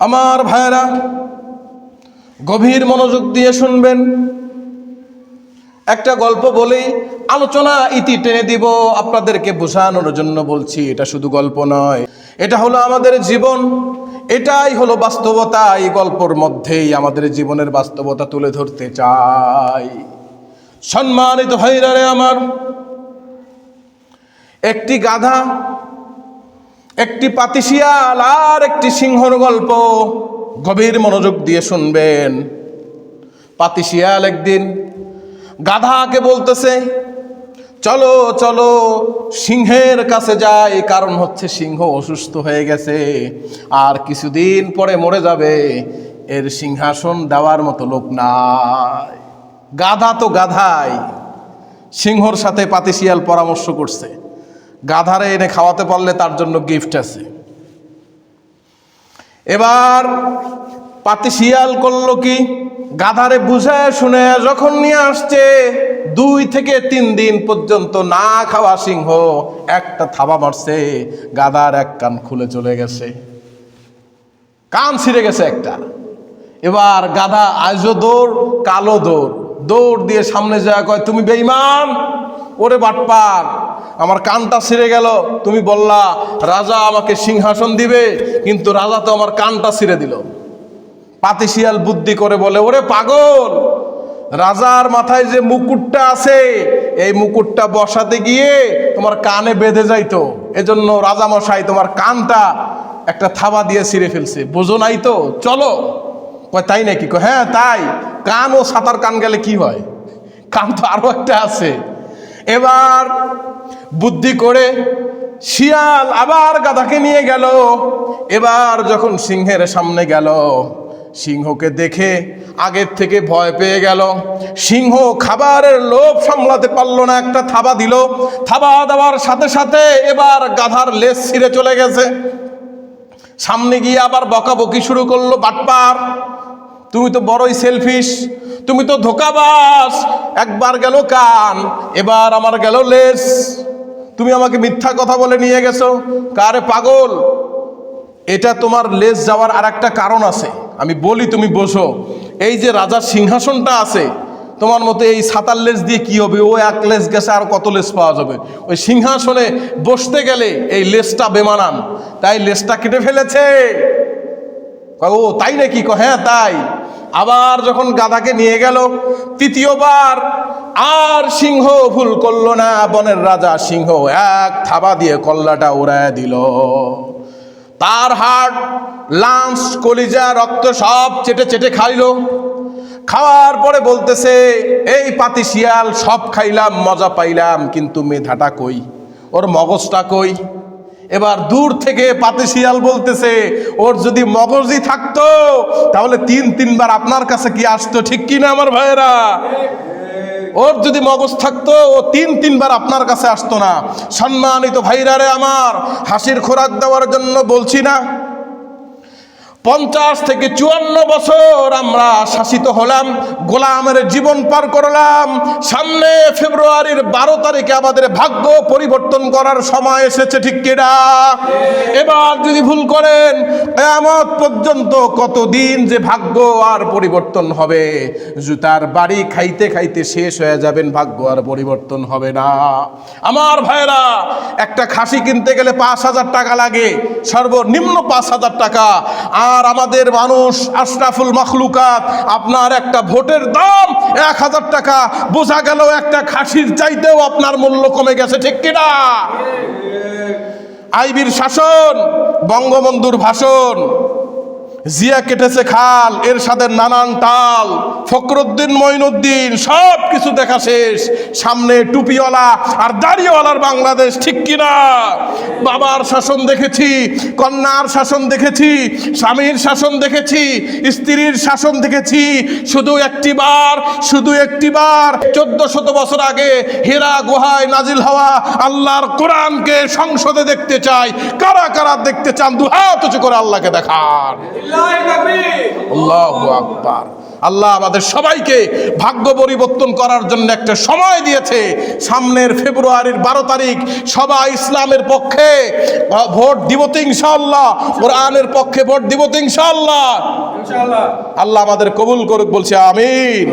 আমার ভাইয়েরা, গভীর মনোযোগ দিয়ে শুনবেন। একটা গল্প বলেই আলোচনা ইতি টেনে দিব, আপনাদেরকে বোঝানোর জন্য বলছি, এটা শুধু গল্প নয়। এটা হলো আমাদের জীবন, এটাই হলো বাস্তবতা, এই গল্পর মধ্যেই আমাদের জীবনের বাস্তবতা তুলে ধরতে চাই। সম্মানিত ভাইরা আমার, একটি গাধা একটি পাতিশিয়াল আর একটি সিংহর গল্প। গভীর মনোযোগ দিয়ে শুনবেন। পাতিশিয়াল একদিন গাধাকে বলতেছে, চলো চলো, সিংহের কাছে যাই, কারণ হচ্ছে সিংহ অসুস্থ হয়ে গেছে, আর কিছুদিন পরে মরে যাবে। এর সিংহাসন দেওয়ার মতো লোক নাই। গাধা তো গাধাই, সিংহর সাথে পাতিশিয়াল পরামর্শ করছে। গাধারে এনে খাওয়াতে পারলে তার জন্য গিফট আছে। এবার পাতি শিয়াল করল কি? গাধারে বুঝায় শুনে যখন নিয়ে আসছে, দুই থেকে তিন দিন পর্যন্ত না খাওয়া সিংহ, একটা থাবা মারছে, গাধার এক কান খুলে চলে গেছে। কান ছিঁড়ে গেছে একটা। এবার গাধা আজও দৌড়, কালো দৌড়। দৌড় দিয়ে সামনে যায়, কয়, তুমি বেইমান ওরে বাটপার আমার কানটা ছিঁড়ে গেল। তুমি বললা, রাজা আমাকে সিংহাসন দিবে। কিন্তু রাজা তো আমার কানটা ছিঁড়ে দিল। পাতিশিয়াল বুদ্ধি করে বলে, ওরে পাগল! রাজার মাথায় যে মুকুটটা আছে, এই মুকুটটা বসাতে গিয়ে তোমার কানে বেঁধে যাইতো। এজন্য রাজামশাই তোমার কানটা একটা থাবা দিয়ে ছিঁড়ে ফেলছে। বোঝো নাই তো? চলো। তাই নাকি? হ্যাঁ তাই। কান ও সাঁতার কান গেলে কি হয়? কান তো আরও একটা আছে। এবার বুদ্ধি করে শিয়াল আবার গাধাকে নিয়ে গেল। এবার যখন সিংহের সামনে গেল, সিংহকে দেখে আগের থেকে ভয় পেয়ে গেল। সিংহ খাবারের লোভ সামলাতে পারল না, একটা থাবা দিল। থাবা দেওয়ার সাথে সাথে এবার গাধার লেজ ছিঁড়ে চলে গেছে। সামনে গিয়ে আবার বকাবকি শুরু করল বাটপার। তুমি তো বড়ই সেলফিশ তুমি তো ধোকাবাস একবার গেল কান এবার আমার গেল লেস তুমি আমাকে মিথ্যা কথা বলে নিয়ে গেছো। কারে পাগল? এটা তোমার লেস যাওয়ার আর একটা কারণ আছে। আমি বলি তুমি বসো এই যে রাজার সিংহাসনটা আছে তোমার মতো এই সাতার লেস দিয়ে কি হবে? ও এক লেস গেছে আর কত লেস পাওয়া যাবে? ওই সিংহাসনে বসতে গেলে এই লেসটা বেমানান। তাই লেসটা কেটে ফেলেছে। ও তাই নাকি? কয়, হ্যাঁ তাই। আবার যখন গাধাকে নিয়ে গেল, তৃতীয়বার আর সিংহ ভুল করল না, বনের রাজা সিংহ এক থাবা দিয়ে কল্লাটা উড়ায় দিল। তার হাট লাঞ্চ, কলিজা, রক্ত সব চেটে চেটে খাইল। খাওয়ার পরে বলতেছে, এই পাতি শিয়াল, সব খাইলাম, মজা পাইলাম, কিন্তু মেধাটা কই? ওর মগজটা কই? এবার দূর থেকে পাতে শিয়াল বলতেছে, ওর যদি মগজই থাকতো, তাহলে তিন, তিনবার আপনার কাছে কি আসতো, ঠিক কি না আমার ভাইয়েরা? ওর যদি মগজ থাকতো, ও তিন, তিনবার আপনার কাছে আসতো না। সম্মানিত ভাইরারে আমার, হাসির খোরাক দেওয়ার জন্য বলছি না। পঞ্চাশ থেকে চুয়ান্ন বছর আমরা শাসিত হলাম, গোলামের জীবন পার করলাম। সামনে ফেব্রুয়ারির বারো তারিখে আমাদের ভাগ্য পরিবর্তন করার সময় এসেছে, ঠিক কিনা এবার যদি ভুল করেন, কেয়ামত পর্যন্ত কতদিন যে ভাগ্য আর পরিবর্তন হবে? জুতার বাড়ি খাইতে খাইতে শেষ হয়ে যাবেন, ভাগ্য আর পরিবর্তন হবে না। আমার ভাইরা একটা খাসি কিনতে গেলে পাঁচ হাজার টাকা লাগে, সর্বনিম্ন পাঁচ হাজার টাকা। আর আমাদের মানুষ আশরাফুল মখলুকাত, আপনার একটা ভোটের দাম এক হাজার টাকা। বোঝা গেল একটা খাসির চাইতেও আপনার মূল্য কমে গেছে, ঠিক কিনা? আইবির শাসন, বঙ্গবন্ধুর ভাষণ জিয়া কেটেছে খাল এর সাথে নানান তাল, ফখরুদ্দিন, মঈনুদ্দিন, সব কিছু দেখা শেষ। সামনে টুপিওয়ালা আর দাড়িওয়ালার বাংলাদেশ, ঠিক কিনা? বাবার শাসন দেখেছি, কন্যার শাসন দেখেছি, স্বামীর শাসন দেখেছি, স্ত্রীর শাসন দেখেছি। শুধু একটি বার, শুধু একটি বার, চোদ্দ শত বছর আগে হেরা গুহায় নাজিল হওয়া আল্লাহর কোরআনকে সংসদে দেখতে চাই। কারা কারা দেখতে চান? দু হাত উঁচু করে আল্লাহকে দেখান। আকবার। আল্লাহ আমাদের সবাইকে ভাগ্য পরিবর্তন করার জন্য একটা সময় দিয়েছে। সামনের ফেব্রুয়ারির বারো তারিখ সবাই ইসলামের পক্ষে। ভোট দিব তো ইনশাআল্লাহ। কোরআনের পক্ষে ভোট দিব তো ইনশাআল্লাহ। আল্লাহ আমাদের কবুল করুক বলছে আমিন।